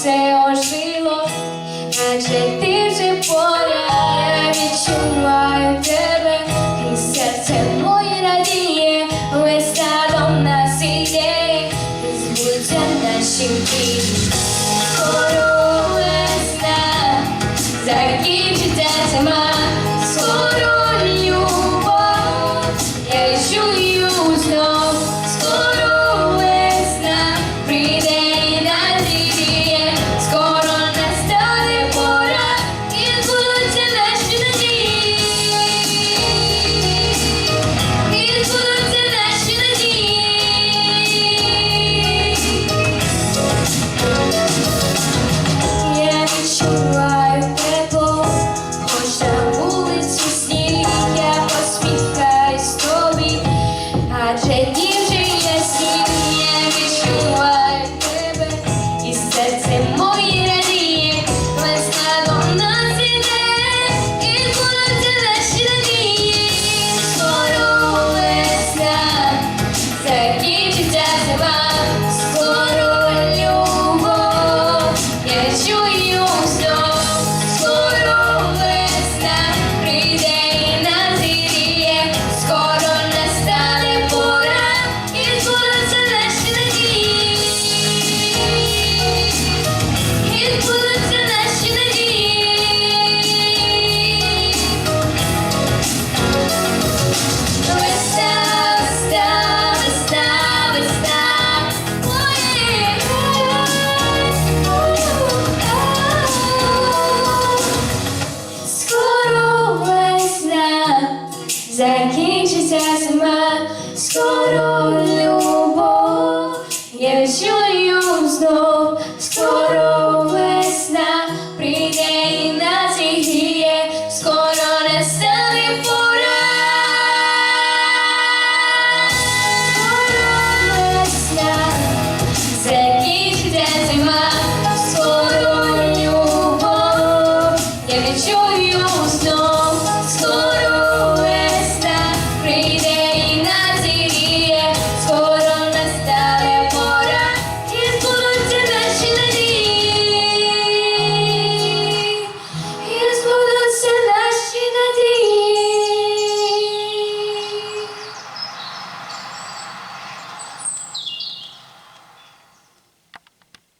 все ожило, адже ти вже поряд, я відчуваю тебе, і серце моє радіє, весь садом нас іде, і наші дії, скоро весна. sorrow.